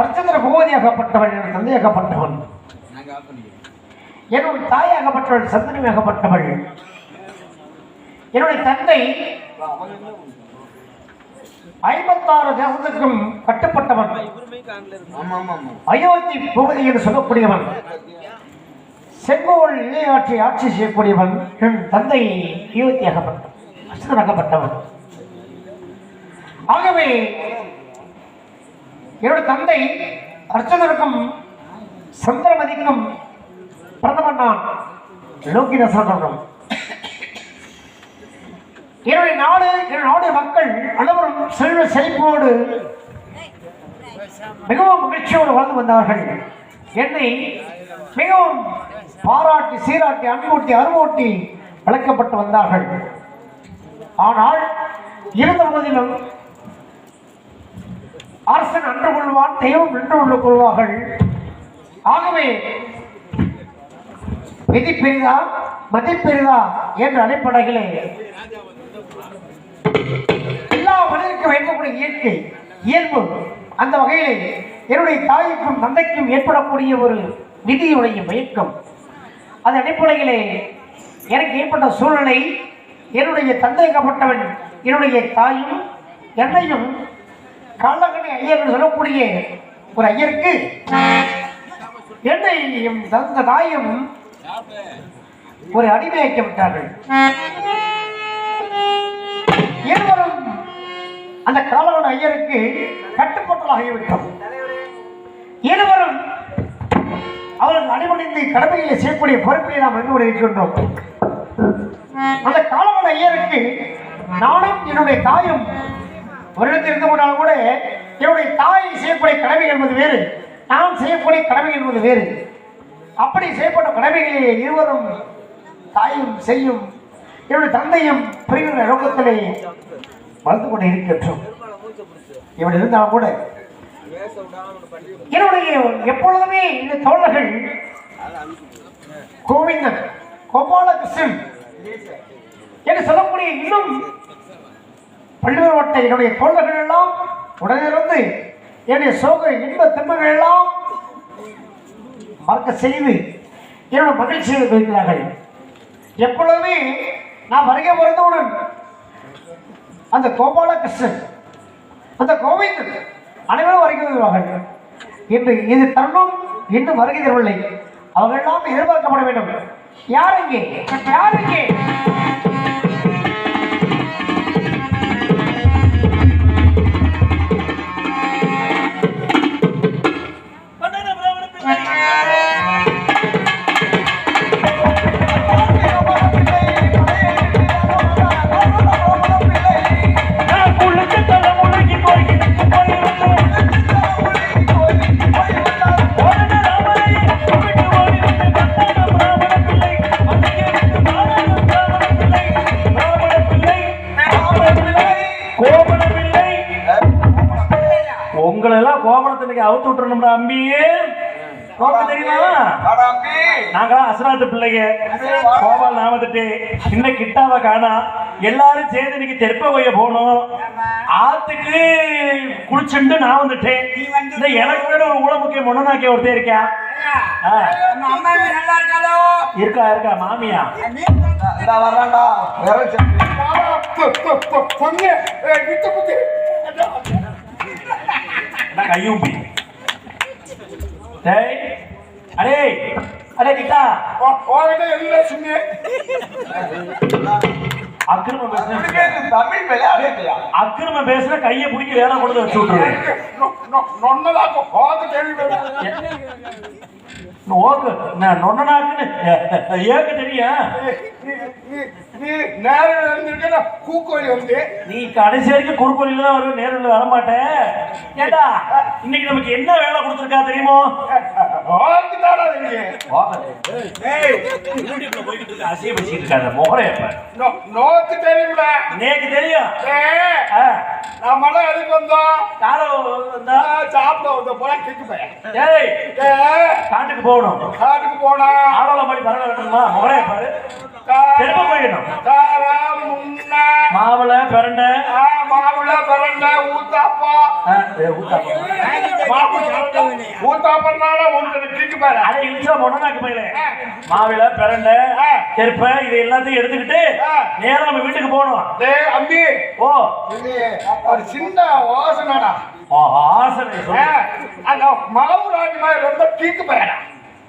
அர்ச்சந்திர பூவதியாகப்பட்டவள் என் தந்தையாகப்பட்டவன் என்னுடைய தாயாகப்பட்டவள் சந்தனமாகப்பட்டவள் என்னுடைய தந்தை ஐம்பத்தாறு தேசத்துக்கும் கட்டுப்பட்டவன். அயோத்தி பூபதி என்று சொல்லக்கூடியவன். செங்கோல் இளையாட்சி ஆட்சி செய்யக்கூடியவன். என் தந்தை அயோத்தி அயோத்தியாகப்பட்டவன் அர்ச்சனாகப்பட்டவன் ஆகவே என்னுடைய தந்தை அர்ச்சகருக்கும் சந்திரமதிக்கும் பிரதமர் நான் லோகிதாசனம் என்னுடைய நாடு என்னுடைய நாடு மக்கள் அனைவரும் செல்வ செழிப்போடு மிகவும் மகிழ்ச்சியோடு வாழ்ந்து வந்தார்கள். என்னை மிகவும் பாராட்டி சீராட்டி அன்பூட்டி அருமூட்டி வளர்க்கப்பட்டு வந்தார்கள். ஆனால் இருந்த போதிலும் அரசன் அன்று கொள்வான் தெய்வம் நின்று உள்ள கொள்வார்கள். ஆகவே விதி பெரிதா மதி பெரிதா என்ற அடிப்படையிலே எல்லா மனிதருக்கும் ஏற்படக்கூடிய இயற்கை இயல்பு அந்த வகையிலே என்னுடைய தாய்க்கும் தந்தைக்கும் ஏற்படக்கூடிய ஒரு விதியுடைய மயக்கம். அது அடிப்படையிலே எனக்கு ஏற்பட்ட சூழ்நிலை என்னுடைய தந்தைக்கப்பட்டவன் என்னுடைய தாயும் என்னையும் கள்ளகணி ஐயர்னு சொல்லக்கூடிய ஒரு ஐயருக்கு என்னையும் தந்த தாயும் ஒரு அடிமையாக்க விட்டார்கள். இருவரும் அந்த காலவன் ஐயருக்கு கட்டுப்பட்டலாகிவிட்டோம் இருவரும் அவர்கள் அடிமணிந்து கடமைகளை செய்யக்கூடிய பொறுப்பை நாம் வந்து கொண்டிருக்கின்றோம் அந்த காலவன் ஐயருக்கு நானும் என்னுடைய தாயும் ஒரு இடத்தில் இருந்து கொண்டாலும் கூட என்னுடைய தாய் செய்யக்கூடிய கடமை என்பது வேறு. நாம் செய்யக்கூடிய கடமை என்பது வேறு. அப்படி செய்யப்பட்ட கடமைகளை இருவரும் தாயும் செய்யும் என்னுடைய தந்தையும் புரிகின்ற நோக்கத்திலே வளர்ந்து கொண்டு இருக்கின்றோம். இவன் இருந்தாலும் கூட என்னுடைய எப்பொழுதுமே இந்த தோழர்கள் கோவிந்தன் கோபாலகிருஷ்ணன் என்று சொல்லக்கூடிய இன்னும் பள்ளிவர் என்னுடைய தோழர்கள் எல்லாம் உடனிருந்து என்னுடைய சோக இன்ப துன்பங்கள் எல்லாம் மறக்க செய்து என்னோட மகிழ்ச்சியை வைக்கிறார்கள் எப்பொழுதுமே நான் வருகை பிறந்தவுடன் அந்த கோபாலகிருஷ்ணன் அந்த கோவிந்தன் அனைவரும் வருகை வருவார்கள் இன்று இது தருணம் இன்னும் வருகை தரவில்லை அவர்களெல்லாம் எதிர்பார்க்கப்பட வேண்டும். யார் இங்கே? யார் இங்கே? உங்களை எல்லாம் கோபணத்துக்கு அவுத்து விட்டுறணும்டா அம்பி. கோபம் தெரியுமா? நாங்களாம் அசராத்து பிள்ளைங்க. கோபால் நான் வந்துட்டு இன்னும் கிட்டாவை காணா. எல்லாரும் சேர்ந்து இன்னைக்கு தெற்ப போனோம். ஆத்துக்கு குளிச்சுட்டு நான் வந்துட்டேன். இந்த எனக்கு வேணும் ஒரு ஊழமுக்கிய முன்னனாக்கிய ஒருத்தர் இருக்கா? ஆ, நல்லா இருக்காளோ? இருக்கா இருக்கா மாமியா? இந்த வர்றான்டா விரல் பொண்ணு விட்டு புத்தி நான் கையும் பிடி டேய் அடே அடே கிட்டா உங்ககிட்ட எல்லாம் சொன்னேன் அக்கிரம பேசுன தமிழ் விளையாடுறியா அக்கிரம பேசுன கையை பிடிக்க வேலை கொடுத்து வச்சு விட்டுருவேன் நொன்னதா போது கேள்வி ஓக்கு நான் நொன்னனாக்குன்னு ஏக்க தெரியும் நீ நேரம் இருந்திருக்க கூக்கோழி வந்து நீ கடைசி வரைக்கும் தான் வருவேன் நேரில் வர மாட்டேன் ஏண்டா இன்னைக்கு நமக்கு என்ன வேலை கொடுத்துருக்கா தெரியுமோ? ஏய். போய்கிட்டு இருக்க அசிய வச்சுக்கிட்டு இருக்காங்க முகரை நோக்கு தெரியும்ல நேக்கு தெரியும். நம்மளாம் எதுக்கு வந்தோம்? யாரும் வந்தா? நான் சாப்பிட வந்த போல கிட்டு போயேன். ஏய் காட்டுக்கு போகணும். காட்டுக்கு போனா. ஆடோல மாதிரி பரவாயில்ல முகரைய பாரு தெருப்ப போயிடணும். மாவுளை பிரண்டை. ஆ, மாவுள பரண்ட ஊத்தாப்பா. ஊத்தாப்பம். ஊத்தாப்பனால உங்களுக்கு தீக்கு பாரு? அட இழுச்சா மொடனாக்கு போயில. மாவில பிரண்டை ஆ. தெருப்ப இது எல்லாத்தையும் எடுத்துக்கிட்டு ஆ. நேரா நம்ம வீட்டுக்கு போகணும். அம்பி. ஓ. ஒரு சின்ன வாசனடா. ஆசனை. அந்த மாவு மாதிரி ரொம்ப தீக்கு பயடா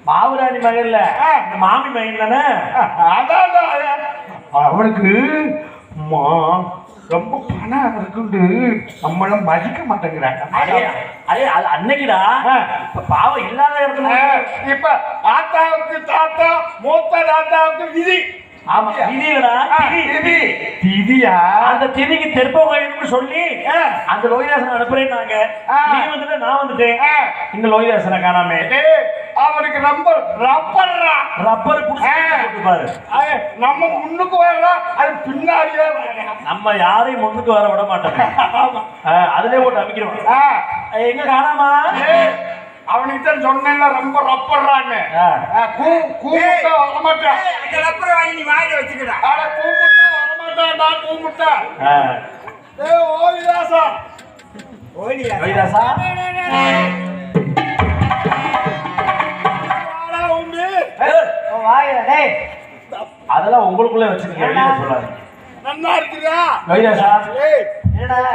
மாவுராணி மகன்ல. ஆ. இந்த மாமி மகன் தானே? அதான்டா அவனுக்கு மா ரொம்ப பணம் இருக்குண்டு. நம்மள மதிக்க மாட்டேங்கிறாங்க. அடே அது அன்னைக்குடா. இப்ப பாவம் இல்லாத இடத்துல இப்ப ஆத்தாவுக்கு தாத்தா மூத்த தாத்தாவுக்கு விதி. ஆமா திதி. திதி. திதியா? அந்த திதிக்கு தெருப்ப கோயிலுக்கு சொல்லி. அந்த லோகிதாசன் அனுப்புறேன்னாங்க ஆ. நீ வந்துட்டு நான் வந்துட்டேன். இந்த லோகிதாசனை காணாம. ரப்பர்றா ரப்பர் ஆ. போட்டு பாரு. நம்ம முன்னுக்கு வரலாம் அது பின்னாடியே. நம்ம யாரையும் முன்னுக்கு வர விட மாட்டோம். அதுலயே போட்டு அமைக்கிறோம். எங்க காணாமா? அவனுக்கு தான் சொன்னேன்ல ரொம்ப கூ கூமுட்டா வரமாட்டான் அந்த ரப்பரை வாங்கி நீ வாயில வச்சுக்கடா. அட கூமுட்டா வரமாட்டான்டா கூமுட்டா. ஏய் ஓவிதாசா. வாயில டேய். அதெல்லாம் உங்களுக்குள்ளே வச்சுக்கீங்க வெளியில சொல்லாது நல்லா இருக்குதா? என்னடா?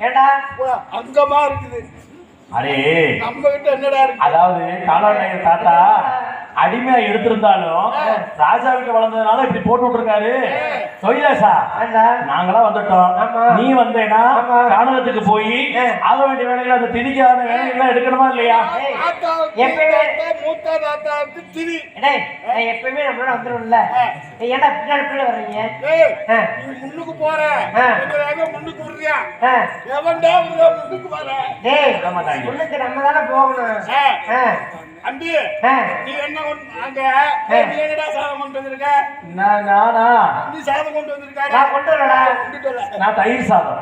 ஏண்டா? அங்கமா இருக்குது. அடே. நம்ம கிட்ட என்னடா இருக்கு? அதாவது காலாநாயகர் தாத்தா அடிமையா எடுத்திருந்தாலும் ராஜா வளர்ந்ததுனால இப்படி போட்டு விட்டுருக்காரு. ஏண்டா நாங்களாம் வந்துட்டோம். நீ வந்தேனா ஆமா. காணகத்துக்கு போய். ஆக வேண்டிய வேலைகளை அந்த திதிக்காத வேலைகளை எடுக்கணுமா இல்லையா? ஏய், எப்பயுமே- தாத்தா, மூத்த தாத்தாவுக்கு திரி டேய் நான் எப்பயுமே நம்மளோட வந்துடும்ல ஏய், ஏன்டா பின்னாடி பின்னாடி வர்றீங்க? ஏய் முன்னுக்கு போற. முன்னுக்கு விடுறியா? முன்னுக்கு வர. உள்ளுக்கு நம்ம தானே போகணும். ஆ. நீ என்ன அங்க. நீ என்னடா சாதம் கொண்டு வந்திருக்க? நான் நானா? நீ சாதம் கொண்டு வந்திருக்காடா. நான் கொண்டு வரடா. நான் தயிர் சாதம்.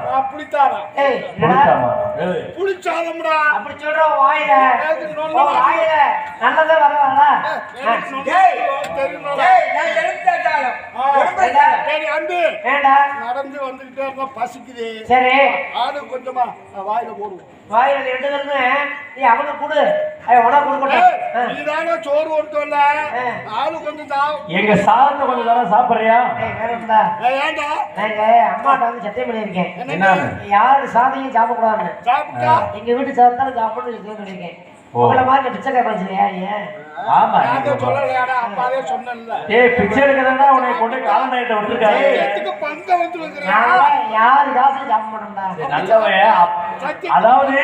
ஏய் என்னடா? கொடுத்தாமா? ஏய், புளிச்சாதம்டா. அப்படி சொல்ற வாயில. வாயில நல்லதா வரவாடா டேய். தெரியும் டேய் நான் எழுத்தாச்சாலும் சரி அன்பு ஏண்டா நடந்து வந்துகிட்டே இருந்தா பசிக்குது. சரி. ஆடு கொஞ்சமா வாயில போடுவோம். வாயில ரெண்டு பேருமே நீ அவனுக்கு கொடு. அவன் உனக்கு கொடுக்கட்டும் நீ தானே சோறு ஆ. ஆளு கொஞ்சம் தான் எங்க சாதத்தை கொஞ்சம் தானே சாப்பிடுறியா. ஏன்டா? நாங்க அம்மாட்ட வந்து சத்தியம் பண்ணியிருக்கேன். யாரு சாதையும் சாப்பிடக்கூடாதுன்னு. சாப்பிட்டா? எங்க வீட்டு சாப்பிட்டாலும் சாப்பிடணும்னு ஓ. உங்களை மாதிரி பிச்சைக்கார வச்சுலையா ஏன் ஆமா நான் சொல்லலையாடா அப்பாவே சொன்னேன்ல. ஏய் பிச்சை எடுக்கிறதா உன்னை கொண்டு காலநாயகிட்ட விட்டுருக்காரு. எதுக்கு பங்க வந்து யாரு அதாவது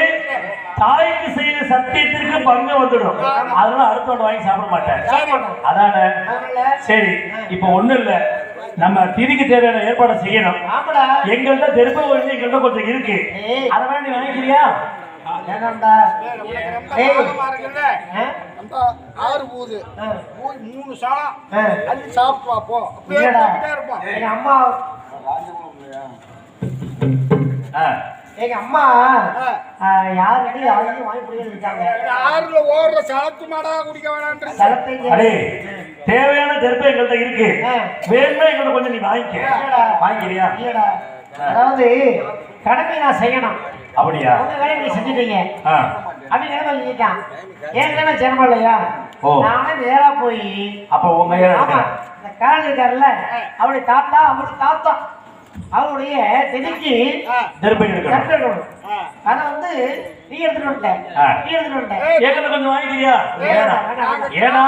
தாய்க்கு செய்த சத்தியத்திற்கு பங்கு வந்துடும். அதனால அடுத்தவன் வாங்கி சாப்பிட மாட்டேன். அதானே? சரி இப்போ ஒண்ணும் இல்ல. நம்ம திதிக்கு தேவையான ஏற்பாடை செய்யணும். எங்கள்கிட்ட தெருப்ப எங்கள்கிட்ட கொஞ்சம் இருக்கு. அதை வேண்டி வாங்கிக்கிறியா? ஆறு பூது. ஆ. போய் மூணு சாலம். அள்ளி சாப்பிட்டு வா, போ அப்படியே இல்லடா சாப்பிட்டுட்டே இருப்பான். எங்க அம்மா. எங்க அம்மா. ஆ, யாருக்கு யாரையும் வாங்கி குடிக்க இருக்காங்க ஆறுல ஓடுற சாலத்து மாடா குடிக்க வேணான்ற சலத்தைங்க அடே தேவையான தெருப்பு எங்கள்கிட்ட இருக்கு. ஆ. வேணும்னா எங்கள்கிட்ட கொஞ்சம் நீ வாங்கிக்க. வாங்கிக்கிறியா? இல்லடா. அதாவது கடமை நான் செய்யணும். அப்படியா? உங்க வேலையை நீங்க செஞ்சுட்டீங்க. கடமை செஞ்சுட்டான் ஏன் கடமை செய்யணுமா இல்லையா ஓ. நானே நேரா போய் அப்ப உங்க ஆமா. இந்த காரன் இருக்காருல்ல அவருடைய தாத்தா அவருடைய தாத்தா அவருடைய தெருப்பை எடுக்கணும். கட்டு அதை வந்து நீ எடுத்துட்டு வந்துட்டேன் ஆ. நீ எடுத்துட்டு வந்துட்டேன் எங்கள்கிட்ட கொஞ்சம் வாங்கிக்கிறியா. ஏன்னா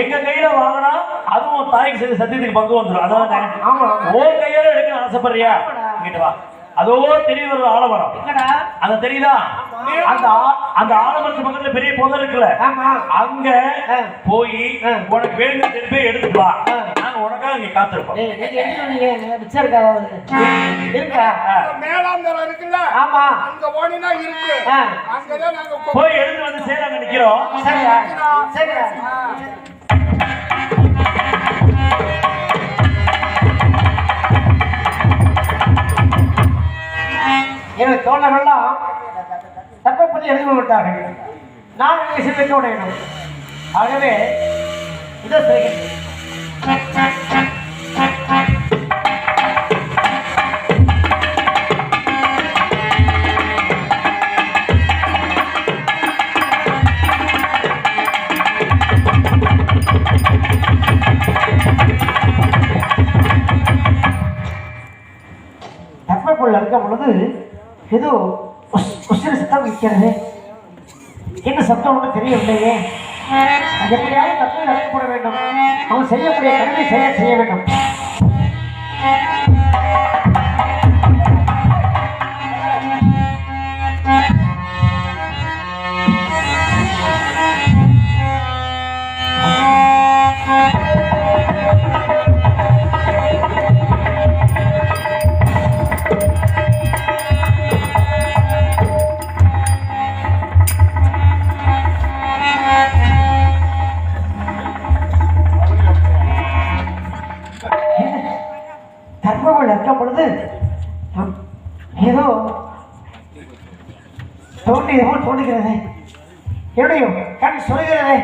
எங்க கையில வாங்கினா அதுவும் தாய்க்கு செய்த சத்தியத்துக்கு பங்கு வந்துடும். அதானே ஆமா. உன் கையால எடுக்க ஆசைப்படுறியா. இங்கிட்டு வா. அதோ தெரிய ஒரு ஆலமரம். அது தெரியுதா. அந்த ஆ- அந்த ஆலமரத்து பக்கத்துல பெரிய புதர் இருக்குல்ல. ஆமா. அங்க ஆ. போய் ஆ. உனக்கு வேண்டிய திருப்பி ஆ. நாங்க உனக்காக இங்க காத்திருப்போம். டேய், நீங்க எடுத்துட்டு வந்தீங்க மிச்சம் எனது தோழர்கள்லாம் தப்பை பற்றி எழுதி விட்டார்கள் நான் இங்கே சிந்திக்க உடையணும். ஆகவே இதை செய்கிறேன் ஏதோ கொஸ்டின் சத்தம் வைக்கிறது என்ன சத்தம் ஒன்று தெரியவில்லையே. அது எப்படியாவது தப்பு நடக்கப்பட வேண்டும். அவன் செய்யக்கூடிய கடமை செய்ய செய்ய வேண்டும். தர்மக்குள்ள இருக்கும் பொழுது ஏதோ தோன்றியது போல் தோன்றுகிறது. என்னுடைய கண் சொல்கிறதே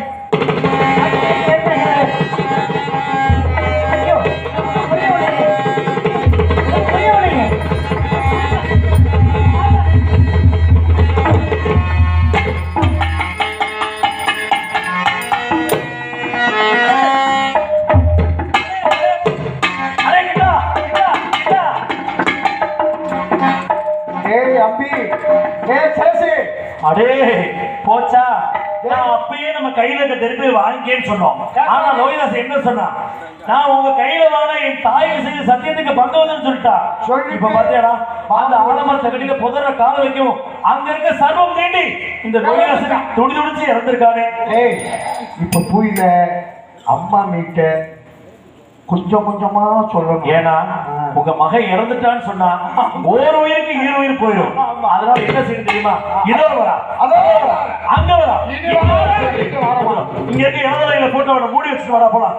கையில திருப்பி வாங்கிக்கேன்னு சொன்னோம். ஆனா லோகிதாஸ் என்ன சொன்னா நான் உங்க கையில வாங்கினா என் தாய்க்கு செய்த சத்தியத்துக்கு பங்கவதன்னு சொல்லிட்டா. சொல்லிட்டு- இப்ப பாத்தியாடா அந்த ஆலமர தகடியில புதற கால வைக்கும் அங்க இருக்க சர்வம் தீண்டி இந்த லோகிதாசன் துடி துடிச்சு இறந்திருக்கானே. ஏய் இப்ப புரியல அம்மா மீட்ட கொஞ்சம் கொஞ்சமா சொல்லணும். ஏன்னா உங்க மகன் இறந்துட்டான்னு சொன்னா ஒரு உயிருக்கு ஈர உயிர் போயிடும் அதனால என்ன செய்யணும் தெரியுமா? இதோ வரா அதோ அங்க வரா. இங்க இருக்க இளந்தலையில போட்டு மூடி வச்சுட்டு வரா போலாம்